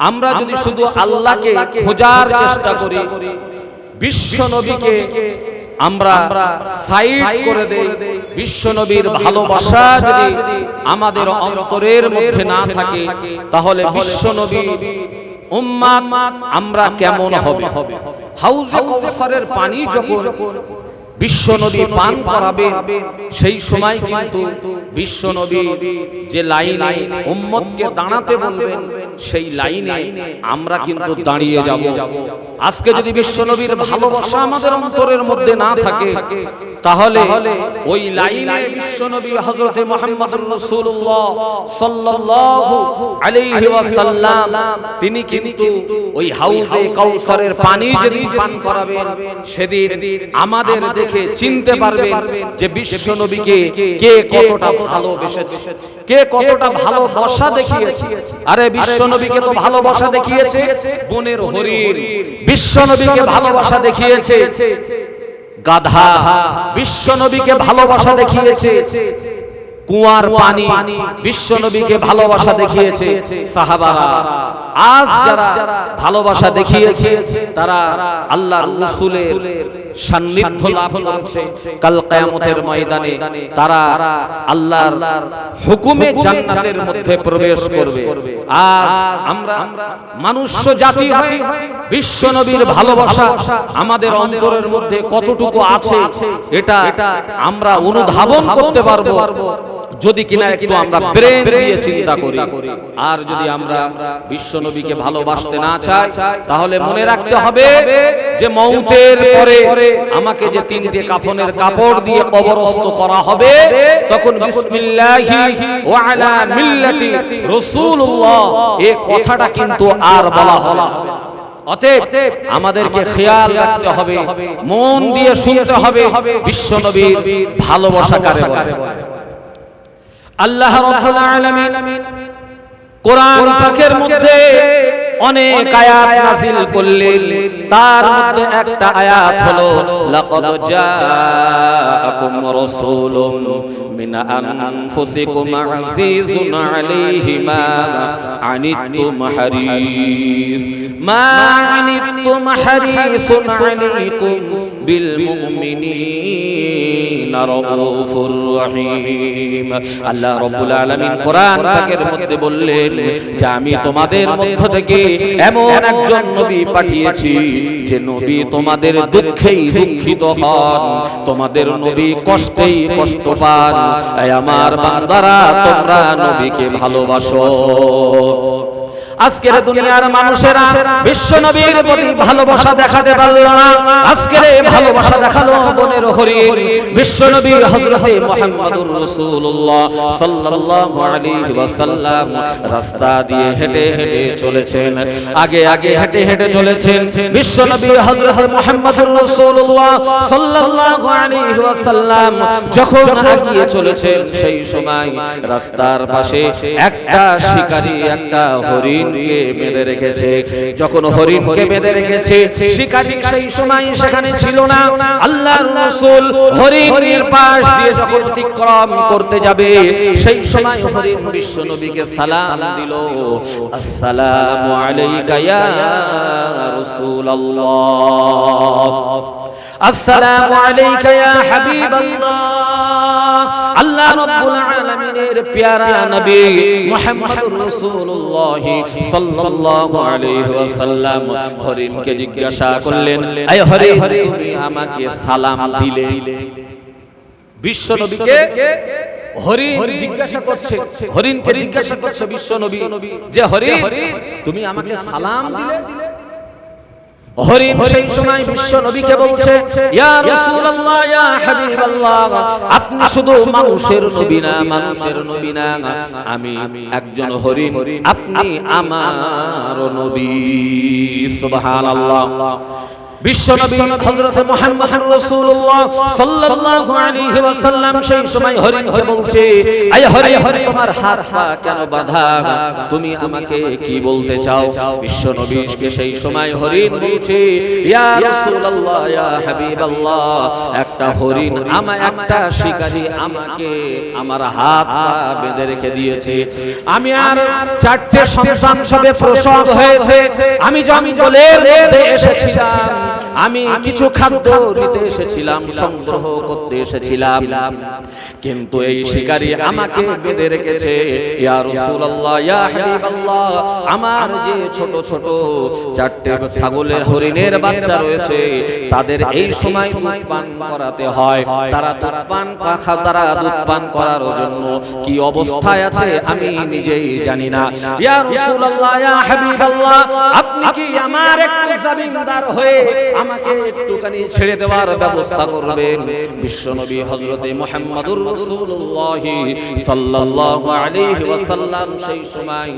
আমরা যদি শুধু আল্লাহকে খোঁজার চেষ্টা করি বিশ্ব নবীকে আমরা সাইড করে দেই বিশ্ব নবীর ভালোবাসা যদি আমাদের অন্তরের মধ্যে না থাকে তাহলে বিশ্ব নবী উম্মাদ আমরা কেমন হবে? হাউজে কৌসারের পানি যখন বিশ্ব নবী পান করাবে, সেই সময় কিন্তু বিশ্ব নবী যে লাইনে উম্মতকে দাঁড়াতে বলবেন, সেই লাইনে আমরা কিন্তু দাঁড়িয়ে যাব। আজকে যদি বিশ্ব নবীর ভালোবাসা আমাদের অন্তরের মধ্যে না থাকে তাহলে ওই লাইনে বিশ্ব নবী হযরতে মুহাম্মদুর রাসূলুল্লাহ সাল্লাল্লাহু আলাইহি ওয়াসাল্লাম তিনি কিন্তু ওই হাউজে কাউসারের পানি যেদিন পান করাবেন সেদিন আমাদের দেখে চিনতে পারবেন যে বিশ্ব নবীকে কে কতটা ভালোবেসেছে কে কতটা ভালোবাসা দেখিয়েছে আরে বিশ্ব নবীকে তো ভালোবাসা দেখিয়েছে বনের হরিণ। বিশ্ব নবীকে ভালোবাসা দেখিয়েছে। গাধা বিশ্ব নবীকে ভালোবাসা দেখিয়েছে। কুয়ার পানি বিশ্ব নবীকে ভালোবাসা দেখিয়েছে। সাহাবারা আজ যারা ভালোবাসা দেখিয়েছে, তারা আল্লাহ রাসূলের সান্নিধ্য লাভ করেছে কাল কিয়ামতের ময়দানে। তারা আল্লাহর হুকুমে জান্নাতের মধ্যে প্রবেশ করবে। আজ আমরা মানুষ্য জাতি হয়ে বিশ্ব নবীর ভালোবাসা আমাদের অন্তরের মধ্যে কতটুকু আছে এটা আমরা অনুধাবন করতে পারব। যদি কিনা একটু আমরা ব্রেন দিয়ে চিন্তা করি। আর যদি আমরা বিশ্ব নবীকে ভালোবাসতে না চাই তাহলে মনে রাখতে হবে যে মৌতের পরে আমাকে যে তিনটে কাফনের কাপড় দিয়ে কবরস্থ করা হবে তখন বিসমিল্লাহি ওয়া আলা মিল্লাতি রাসূলুল্লাহ। এই কথাটা কিন্তু আর বলা হবে। অতএব আমাদেরকে খেয়াল রাখতে হবে মন দিয়ে শুনতে হবে বিশ্ব নবীর ভালোবাসা কারে বলে। আল্লাহ রাব্বুল আলামিন কোরআন পাকের মধ্যে অনেক আয়াত নাযিল করলেন। তার মধ্যে একটা আয়াত হলো লাকাদ জাআকুম রাসূলুম মিন আনফুসিকুম আজিজুন আলাইহি মা আনিতুম হারিস মা আনিতুম হারিসুন আলাইকুম বিল মুমিনিনা। আল্লাহ রাব্বুল আলামিন কোরআন পাকের মধ্যে বললেন যে, আমি তোমাদের মধ্য থেকে এমন একজন নবী পাঠিয়েছি যে নবী তোমাদের দুঃখেই দুঃখিত হন। তোমাদের নবী কষ্টেই কষ্ট পান। আমার বান্দারা, তোমরা নবীকে ভালোবাসো। আজকের দুনিয়ার মানুষেরা বিশ্ব নবীর প্রতি ভালোবাসা দেখাতে পারল না। আজকের এই ভালোবাসা দেখাল বনের হরিণ বিশ্ব নবী হযরতে মুহাম্মদুর রাসূলুল্লাহ সাল্লাল্লাহু আলাইহি ওয়াসাল্লাম রাস্তা দিয়ে হেঁটে হেঁটে চলেছেন। আগে আগে হেঁটে হেঁটে চলেছেন। বিশ্ব নবী হযরত মুহাম্মদুর রাসূলুল্লাহ সাল্লাল্লাহু আলাইহি ওয়াসাল্লাম যখন আগিয়ে চলেছেন সেই সময় রাস্তার পাশে একটা শিকারী একটা হরিণকে বেঁধে রেখেছে। যখন হরিণকে বেঁধে রেখেছে শিকারী সেই সময় সেখানে ছিল না। আল্লাহর রাসূল হরিণের পাশ দিয়ে যখন অতিক্রম করতে যাবে সেই সময় হরিণ বিশ্ব নবীকে সালাম দিল। আসসালামু আলাইকা ইয়া রাসূলুল্লাহ। আসসালামু আলাইকা ইয়া হাবিবাল্লাহ। আল্লাহ রাব্বুল আলামিনের পেয়ারা নবী মুহাম্মদুর রাসূলুল্লাহ সাল্লাল্লাহু আলাইহি ওয়াসাল্লাম হরিণকে জিজ্ঞাসা করলেন এই হরিণ তুমি আমাকে সালাম দিলে? বিশ্ব নবীকে হরিণ জিজ্ঞাসা করছে, হরিণকে জিজ্ঞাসা করছে বিশ্ব নবী, যে হরিণ তুমি আমাকে সালাম দিলে? হরিণ সেই সময় বিশ্ব নবীকে বলছে আপনি শুধু মানুষের নবী না, মানুষের নবী না, আমি একজন হরিণ, আপনি আমার নবী, সুবহানাল্লাহ। বিশ্বনবী হযরত মুহাম্মদুর রাসূলুল্লাহ সাল্লাল্লাহু আলাইহি ওয়াসাল্লাম সেই সময় হরিণকে বলছে, আয় হরিণ তোমার হাত পা কেন বাঁধা? তুমি আমাকে কি বলতে চাও? বিশ্বনবীকে সেই সময় হরিণ বলছে, ইয়া রাসূলুল্লাহ, ইয়া হাবিবাল্লাহ, একটা হরিণ আমা, একটা শিকারী আমাকে আমার হাত পা বেঁধে রেখে দিয়েছে। আমি আর চারটে সন্তান সবে প্রসব হয়েছে। আমি জঙ্গলের মধ্যে এসেছিলাম। আমি কিছু খাদ্য নিতে এসেছিলাম সংগ্রহ করতে এসেছিলাম। কিন্তু এই শিকারী আমাকে বেঁধে রেখেছে। ইয়া রাসূলুল্লাহ ইয়া হাবিবাল্লাহ আমার যে ছোট ছোট চারটে ছাগলের হরিণের বাচ্চা রয়েছে তাদের এই সময় দুধ পান করাতে হয়। তারা দুধ পান তারা দুধ পান করার জন্য কি অবস্থায় আছে আমি নিজেই জানি না। ইয়া রাসূলুল্লাহ ইয়া হাবিবাল্লাহ আপনি কি আমার একটু জামিনদার হয়ে আমাকে একটুখানি ছেড়ে দেওয়ার ব্যবস্থা করবেন। বিশ্বনবী হযরতে মুহাম্মদুর রাসূলুল্লাহ সাল্লাল্লাহু আলাইহি ওয়াসাল্লাম সেই সময়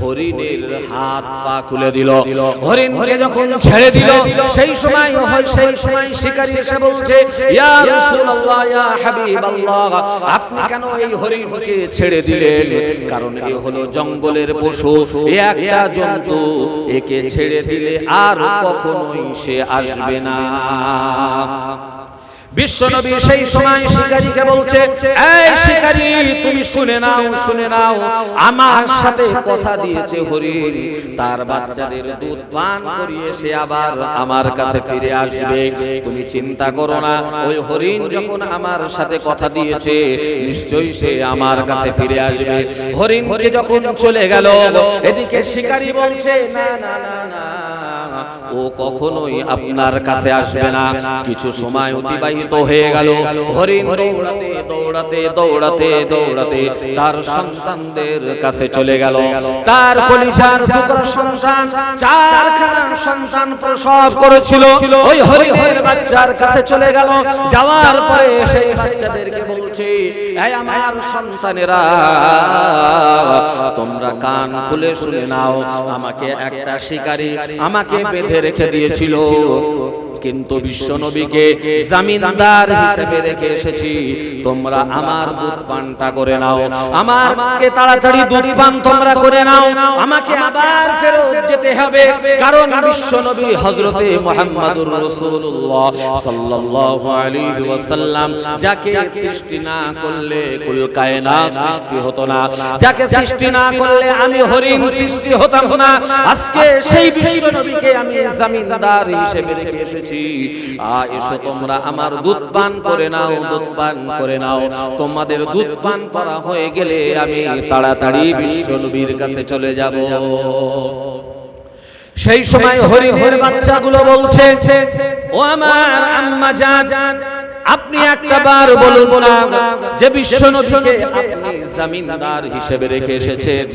হরিণের হাত পা খুলে দিল। হরিণকে যখন ছেড়ে দিল, সেই সময় হয়, সেই সময় শিকারী এসে বলছে, ইয়া রাসূলুল্লাহ, ইয়া হাবিবাল্লাহ, আপনি কেন এই হরিণকে ছেড়ে দিলেন? কারণ এ হলো জঙ্গলের পশু একটা জন্তু, একে ছেড়ে দিলে আর কখনোই সে আসবে না। বিশ্বনবী সেই সময় শিকারীকে বলছে এই শিকারী তুমি শুনে নাও শুনে নাও। আমার সাথে কথা দিয়েছে হরিণ। তার বাচ্চাদের দুধ পান করিয়ে সে আবার আমার কাছে ফিরে আসবে। তুমি চিন্তা করো না। ওই হরিণ যখন আমার সাথে কথা দিয়েছে নিশ্চয়ই সে আমার কাছে ফিরে আসবে। হরিণকে যখন চলে গেল এদিকে শিকারী বলছে না না না না ও কখনোই আপনার কাছে আসবে না। কিছু সময় অতিবাহিত হয়ে গেল। হরিণ দৌড়াতে দৌড়াতে দৌড়াতে দৌড়াতে তার সন্তানদের কাছে চলে গেল। তার কলিজার টুকরা সন্তান, চারখানা সন্তান প্রসব করেছিল। ওই হরিণের বাচ্চার কাছে চলে গেল। যাওয়ার পরে সেই বাচ্চাদেরকে বলছে, এই আমার সন্তানেরা, তোমরা কান খুলে শুনে নাও। আমাকে একটা শিকারী আমাকে বেঁধে রেখে দিয়েছিল। কিন্তু বিশ্ব নবীকে জামিনদার হিসেবে রেখে এসেছি। তোমরা আমার দুধ পানটা করে নাও। আমাকে তাড়াতাড়ি দুধ পান তোমরা করে নাও। আমাকে আবার ফেরত যেতে হবে। কারণ বিশ্ব নবী হযরতে মুহাম্মদুর রাসূলুল্লাহ সাল্লাল্লাহু আলাইহি ওয়াসাল্লাম। যাকে সৃষ্টি না করলে কুল কায়নাত সৃষ্টি হতো না। যাকে সৃষ্টি না করলে আমি হরিণ সৃষ্টি হতাম না। আজকে সেই বিশ্ব নবীকে আমি জামিনদার হিসেবে রেখে এসেছি। আ এসো তোমরা আমার দুধ পান করে নাও, দুধ পান করে নাও। তোমাদের দুধ পান করা হয়ে গেলে আমি তাড়াতাড়ি বিশ্ব নবীর কাছে চলে যাব। সেই সময় হরিণের বাচ্চাগুলো বলছে, ও আমার আম্মা জান আপনি একটা বার বলুন না যে বিশ্ব নবীকে আপনি জামিনদার হিসেবে রেখে এসেছেন।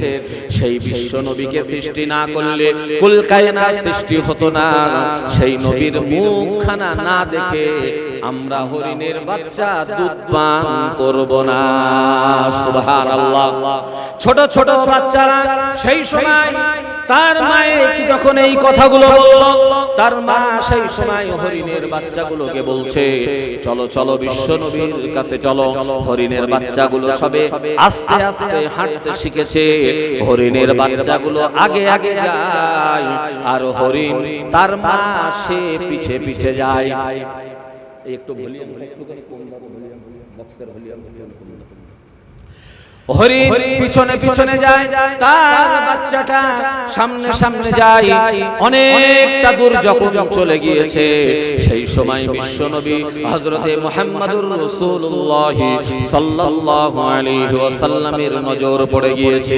সেই বিশ্ব নবীকে সৃষ্টি না করলে কুল কায়নাত সৃষ্টি হতো না। সেই নবীর মুখখানা না দেখে আমরা হরিণের বাচ্চা দুধ পান করব না। সুবহানাল্লাহ। ছোট ছোট বাচ্চারা সেই সময় তার মায়ে কি যখন এই কথাগুলো বলল তার মা সেই সময় হরিণের বাচ্চাগুলোকে বলছে চলো চলো বিশ্ব নবীর কাছে চলো হরিণের বাচ্চাগুলো সবে আস্তে আস্তে হাঁটতে শিখেছে হরিণের বাচ্চাগুলো আগে আগে যায় আর হরিণ তার মা সে পিছে পিছে যায়। একটু ভলিউম একটু কম দাও ভলিউম বক্সের ভলিউম হরিণ পিছনে পিছনে যায় তার বাচ্চাটা সামনে সামনে যায়। অনেকটা দূর যখন চলে গিয়েছে সেই সময় বিশ্ব নবী হযরতে মুহাম্মদুর রাসূলুল্লাহ সাল্লাল্লাহু আলাইহি ওয়াসাল্লামের নজর পড়ে গিয়েছে।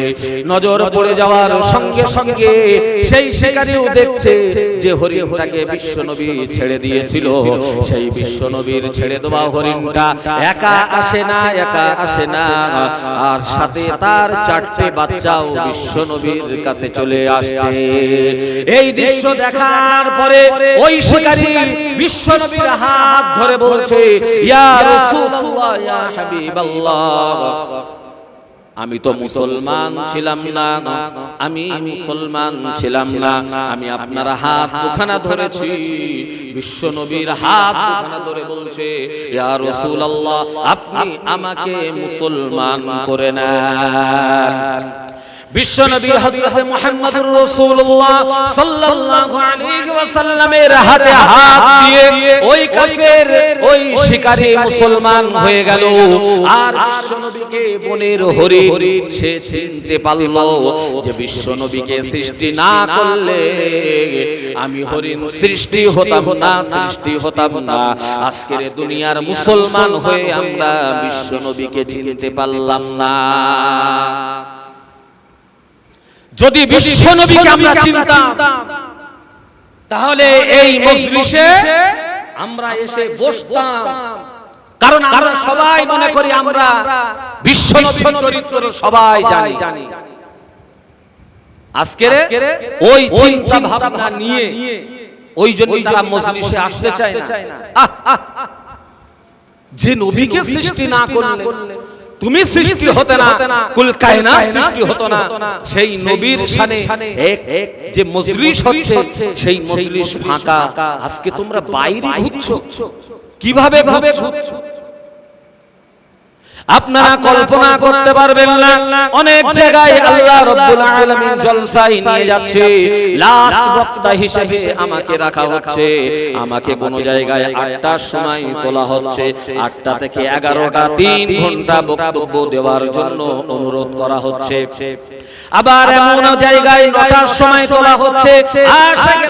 নজর পড়ে যাওয়ার সঙ্গে সঙ্গে সেই শিকারীও দেখছে যে হরিণটাকে বিশ্ব নবী ছেড়ে দিয়েছিল। সেই বিশ্ব নবীর ছেড়ে দেওয়া হরিণটা একা আসে না একা আসে না। আর সাথে তার চারটে বাচ্চাও বিশ্ব নবীর কাছে চলে আসছে। এই দৃশ্য দেখার পরে ওই শিকারী বিশ্ব নবীর হাত ধরে বলছে, ইয়া রাসূলুল্লাহ, ইয়া হাবিবাল্লাহ। আমি তো মুসলমান ছিলাম না, আমি মুসলমান ছিলাম না, আমি আপনার হাত দুখানা ধরেছি, বিশ্ব নবীর হাত দুখানা ধরে বলছে, ইয়া রাসূলুল্লাহ, আপনি আমাকে মুসলমান করে শিকারী মুসলমান হয়ে গেল। হরিণ সে চিনতে বিশ্বনবীকে সৃষ্টি না করলে আমি হরিণ সৃষ্টি হতাম না, সৃষ্টি হতাম না। আজকের দুনিয়ার মুসলমান হয়ে আমরা বিশ্বনবীকে চিনতে পারলাম না। যদি বিশ্ব নবীকে আমরা চিনতাম তাহলে এই মজলিসে আমরা এসে বসতাম। কারণ আমরা সবাই মনে করি আমরা বিশ্ব নবীর চরিত্র সবাই জানি। আজকের ওই চিন্তা ভাবনা নিয়ে ওই জন্য তারা মজলিসে আসতে চায় না। যে নবীকে সৃষ্টি না করলে তুমি সৃষ্টি হতে না কুল কায়না সৃষ্টি হতো না। সেই নবীর শানে এক যে মজলিস হচ্ছে সেই মজলিস ফাঁকা। আজকে তোমরা বাইরে ঘুরছো। কীভাবে ভাবে আপনারা কল্পনা করতে পারবেন না। অনেক জায়গায় আল্লাহ রাব্বুল আলামিন জলসায় নিয়ে যাচ্ছে। লাস্ট বক্তা হিসেবে আমাকে রাখা হচ্ছে। আমাকে কোন জায়গায় আটটার সময় তোলা হচ্ছে। আটটা থেকে এগারোটা তিন ঘণ্টা বক্তব্য দেওয়ার জন্য অনুরোধ করা হচ্ছে। আবার এমন জায়গায় নটার সময় তোলা হচ্ছে।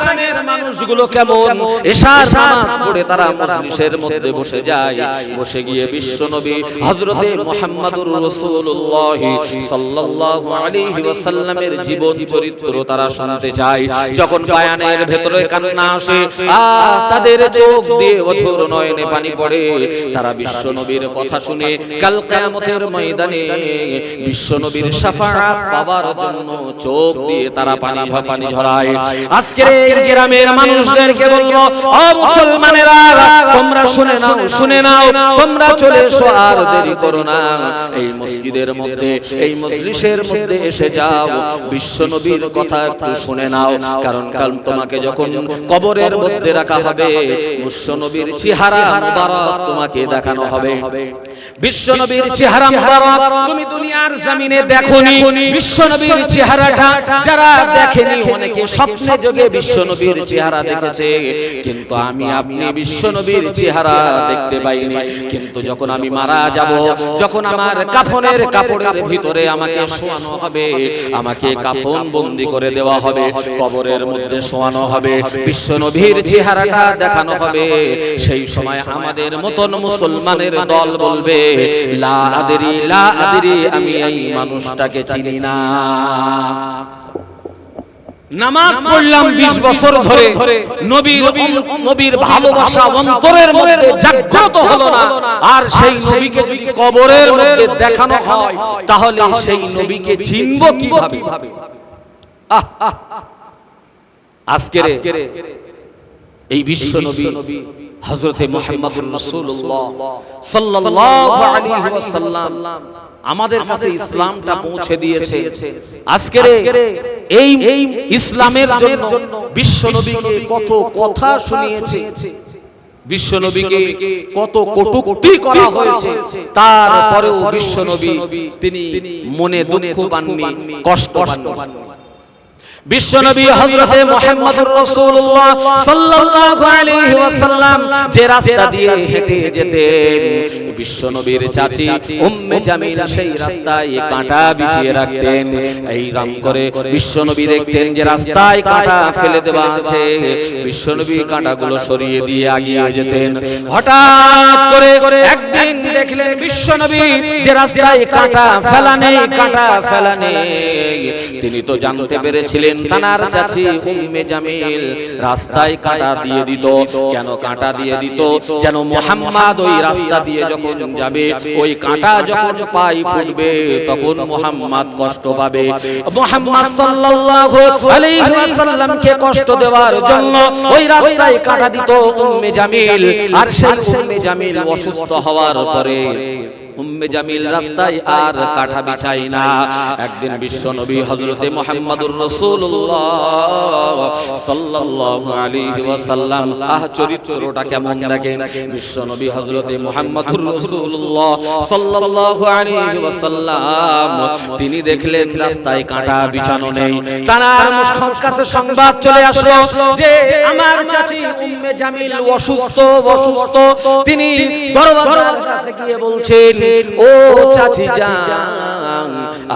গ্রামের মানুষগুলো কেমন? এশার নামাজ পড়ে তারা মজলিসের মধ্যে বসে যায় বসে গিয়ে বিশ্বনবী হযরতে বিশ্বনবীর শাফাআত পাওয়ার জন্য চোখ দিয়ে তারা পানি পানি ঝরায়। আজকের গ্রামের মানুষদেরকে বলব মুসলমানেরা, তোমরা শুনে নাও শুনে নাও, তোমরা চলে এসো আর দেরি করো না। এই মসজিদের মধ্যে, এই মজলিসের মধ্যে এসে যাও। বিশ্ব নবীর কথা একটু শুনে নাও। কারণ কাল তোমাকে যখন কবরের মধ্যে রাখা হবে, বিশ্ব নবীর চেহারা মুবারক তোমাকে দেখানো হবে। বিশ্ব নবীর চেহারা মুবারক তুমি দুনিয়ার জমিনে দেখোনি। বিশ্ব নবীর চেহারাটা যারা দেখেনি, অনেকে স্বপ্নে যোগে বিশ্ব নবীর চেহারা দেখেছে। কিন্তু আমি, আপনি বিশ্ব নবীর চেহারা দেখতে পাইনি। কিন্তু যখন আমি মারা যাব যখন আমার কাফনের কাপড়ের ভিতরে আমাকে শোয়ানো হবে আমাকে কাফন বন্দি করে দেওয়া হবে কবরের মধ্যে শোয়ানো হবে বিশ্ব নবীর চেহারাটা দেখানো হবে সেই সময় আমাদের মতন মুসলমানের দল বলবে লা আদেরি লা আদেরি আমি এই মানুষটাকে চিনি না। নামাজ পড়লাম 20 বছর ধরে। নবীর নবীর ভালোবাসা অন্তরের মধ্যে জাগ্রত হলো না। আর সেই নবীকে যদি কবরের মধ্যে দেখানো হয় তাহলে সেই নবীকে চিনব কীভাবে? আহ আজকের এই বিশ্ব নবী হযরতে মুহাম্মদুর রাসূলুল্লাহ সাল্লাল্লাহু আলাইহি ওয়াসাল্লাম আমাদের কাছে ইসলামটা পৌঁছে দিয়েছে। আজকের এই ইসলামের জন্য বিশ্ব নবীকে কত কথা শুনিয়েছে। বিশ্ব নবীকে কত কটুক্তি করা হয়েছে। তারপরেও বিশ্ব নবী তিনি মনে দুঃখ পাননি কষ্ট পাননি। বিশ্বনবী সরিয়ে দিয়ে আগিয়ে যেতেন। হঠাৎ করে একদিন দেখলেন বিশ্বনবী যে রাস্তায় কাঁটা ফেলা নেই, কাঁটা ফেলা নেই। তিনি তো জানতে পেরেছিলেন তানার চাচি উম্মে জামিল। রাস্তায় কাঁটা দিয়ে দিত কেন কাঁটা দিয়ে দিত যেন মোহাম্মদ ওই রাস্তা দিয়ে যখন যাবে ওই কাঁটা যখন পাই ফুটবে তখন মোহাম্মদ কষ্ট পাবে। মোহাম্মদ সাল্লাল্লাহু আলাইহি ওয়াসাল্লামকে কষ্ট দেওয়ার জন্য ওই রাস্তায় কাঁটা দিত উম্মে জামিল। আর সেই উম্মে জামিল অসুস্থ হওয়ার পরে উম্মে জামিল রাস্তায় আর কাঠা বিছাই না। একদিন বিশ্ব নবী হজরতে মোহাম্মদুর রসুল্লাহ সাল্লাল্লাহু আলাইহি ওয়াসাল্লাম। আহ, চরিত্রটা কেমন দেখেন? বিশ্ব নবী হজরতে মোহাম্মদুর রসুল্লাহ সাল্লাল্লাহু আলাইহি ওয়াসাল্লাম। তিনি দেখলেন রাস্তায় কাঁটা বিছানো নেই। তার মুশকিল কাছে সংবাদ চলে আসলো যে আমার চাচি উম্মে জামিল অসুস্থ অসুস্থ। তিনি দরওয়াজার কাছে গিয়ে বলছেন ও চাচি যান।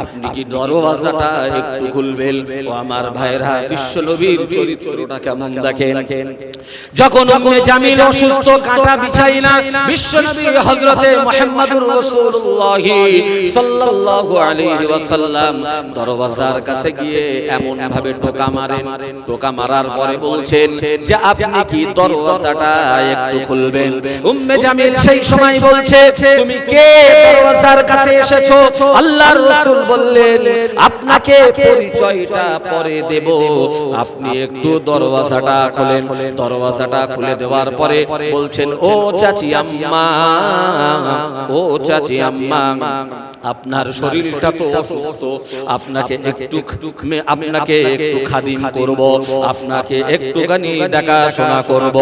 আপনি কি দরওয়াজাটা একটু খুলবেন? ও আমার ভাইরা, বিশ্বনবীর চরিত্রটা কেমন দেখেন? যখন উম্মে জামিল অসুস্থ, কাঁটা বিছাই না বিশ্বনবী হযরতে মুহাম্মদুর রাসূলুল্লাহ সাল্লাল্লাহু আলাইহি ওয়াসাল্লাম দরওয়াজার কাছে গিয়ে এমন ভাবে টোকা মারেন। টোকা মারার পরে বলছেন যে, আপনি কি দরওয়াজাটা একটু খুলবেন? উম্মে জামিল সেই সময় বলছে, তুমি কে দরওয়াজার কাছে এসেছ? আল্লাহর রাসূল বললেন আপনাকে পরিচয়টা পরে দেব। আপনি একটু দরওয়াজাটা খুলেন। দরওয়াজাটা খুলে দেওয়ার পরে বলছেন ও চাচি আম্মা ও চাচি আম্মা আপনার শরীরটা তো অসুস্থ। আপনাকে একটু আপনাকে একটু খাদিম করব। আপনাকে একটুখানি দেখাশোনা করব।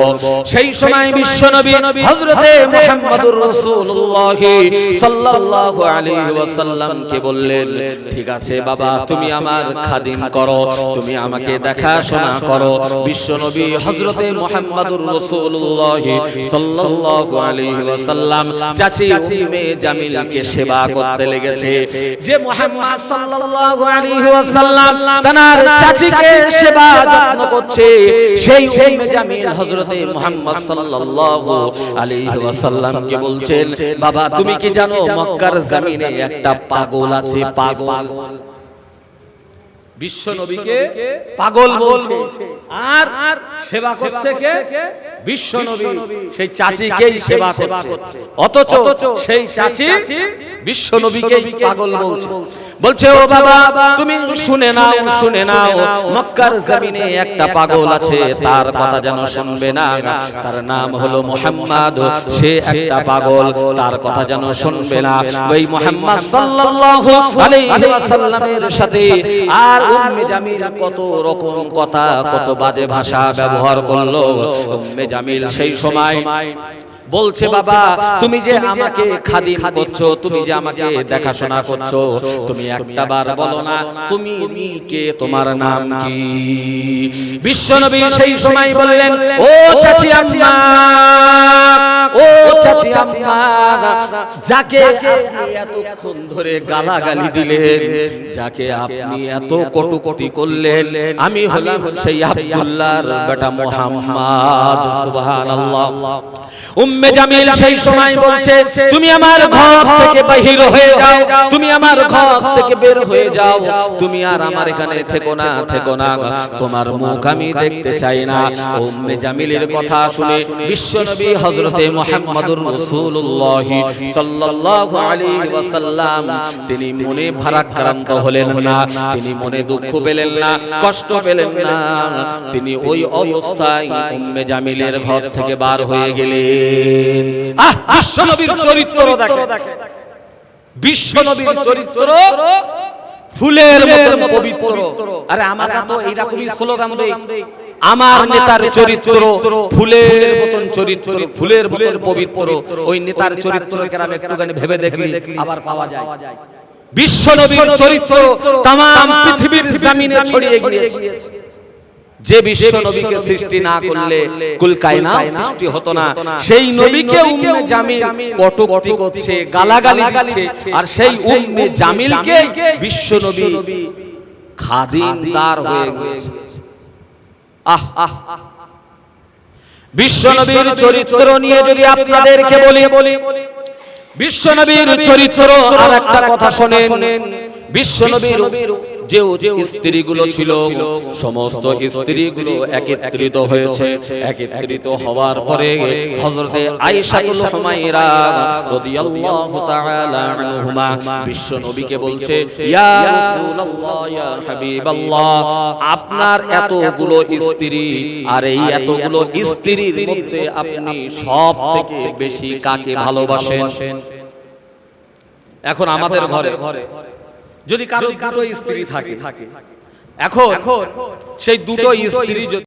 সেই সময় বিশ্বনবী হযরতে মুহাম্মদুর রাসূলুল্লাহ সাল্লাল্লাহু আলাইহি ওয়াসাল্লামকে বললেন ঠিক আছে বাবা তুমি আমার খাদিম করো তুমি আমাকে দেখাশোনা করো। বিশ্বনবী হযরতে মুহাম্মদুর রাসূলুল্লাহ সাল্লাল্লাহু আলাইহি ওয়াসাল্লাম চাচি উম্মে জামিলকে সেবা করতে লেগেছে। যে মুহাম্মদ সাল্লাল্লাহু আলাইহি ওয়াসাল্লাম তার চাচিকে সেবা যত্ন করছে সেই উম্মে জামিল হযরতে মুহাম্মদ সাল্লাল্লাহু আলাইহি ওয়াসাল্লামকে বলছেন বাবা তুমি কি জানো মক্কার জমিনে একটা পাগল আছে? পাগল। বিশ্ব নবীকে পাগল বলছে। আর সেবা করছে কে? বিশ্ব নবী। সেই চাচিকেই সেবা করছে। অথচ সেই চাচি বিশ্ব নবীকেই পাগল বলছে। বলছে। ও বাবা তুমি শুনে নাও শুনে নাও মক্কার জমিনে একটা পাগল আছে তার কথা যেন শুনবে না তার নাম হলো মুহাম্মদ সে একটা পাগল তার কথা যেন শুনবে না ওই মুহাম্মদ সাল্লাল্লাহু আলাইহি ওয়াসাল্লামের সাথে আর উম্মে জামিল কত রকম কথা কত বাজে ভাষা ব্যবহার করল উম্মে জামিল সেই সময় বলছে বাবা তুমি যে আমাকে খাদিম করছ তুমি যে আমাকে দেখাশোনা করছ তুমি একটা বার বলো না তুমি কে তোমার নাম কি? বিশ্বনবী সেই সময় বললেন ও চাচি আম্মা ও চাচি আম্মা যাকে আপনি এতক্ষণ ধরে গালাগালি দিলেন যাকে আপনি এত কটুকটি করলেন আমি হলাম সেই আব্দুল্লাহর বেটা মুহাম্মদ সুবহানাল্লাহ। উম্মে জামিল সেই সময় বলছে, তুমি আমার ঘর থেকে বাহির হয়ে যাও, তুমি আমার ঘর থেকে বের হয়ে যাও, তুমি আর আমার এখানে থেকো না থেকো না, তোমার মুখ আমি দেখতে চাই না। উম্মে জামিলের কথা শুনে বিশ্বনবী হযরতে মুহাম্মদুর রাসূলুল্লাহ সাল্লাল্লাহু আলাইহি ওয়াসাল্লাম, তিনি মনে ভারাক্রান্ত হলেন না, তিনি মনে দুঃখ পেলেন না, কষ্ট পেলেন না। তিনি ওই অবস্থায় উম্মে জামিলের ঘর থেকে বার হয়ে গেলেন। আহ বিশ্বনবীর চরিত্র দেখে। বিশ্বনবীর চরিত্র ফুলের মতন পবিত্র। আরে আমরা তো এইরকমই স্লোগান দেই। আমার নেতার চরিত্র ফুলের মতন চরিত্র। ফুলের মতন পবিত্র। ওই নেতার চরিত্র কেরাম একটুখানি ভেবে দেখলি আবার পাওয়া যায়। বিশ্বনবীর চরিত্র তাম পৃথিবীর জমিনে ছড়িয়ে গিয়েছে। যে বিশ্ব নবীকে সৃষ্টি না করলে কুল কায়না সৃষ্টি হতো না। সেই নবীকে উম্মে জামিল কটূক্তি করছে গালাগালি দিচ্ছে। আর সেই উম্মে জামিলকে বিশ্ব নবী খাদিমদার হয়ে গেছে। আহ আহ বিশ্ব নবীর চরিত্র নিয়ে যদি আপনাদেরকে বলি বিশ্ব নবীর চরিত্র আর একটা কথা শোনেন। বিশ্ব নবীর যে স্ত্রীগুলো ছিল সমস্ত স্ত্রীগুলো একত্রিত হয়েছে। একত্রিত হওয়ার পরে হযরতে আয়েশাতুল হুমায়রা রাদিয়াল্লাহু তাআলা আনহুমা বিশ্ব নবীকে বলছে ইয়া রাসূলুল্লাহ ইয়া হাবিবাল্লাহ আপনার এতগুলো স্ত্রী আর এই এতগুলো স্ত্রীর মধ্যে আপনি সব থেকে বেশি কাকে ভালোবাসেন? এখন আমাদের ঘরে ঘরে যদি কারও দুটো স্ত্রী থাকে। এখন সেই দুটো স্ত্রী যদি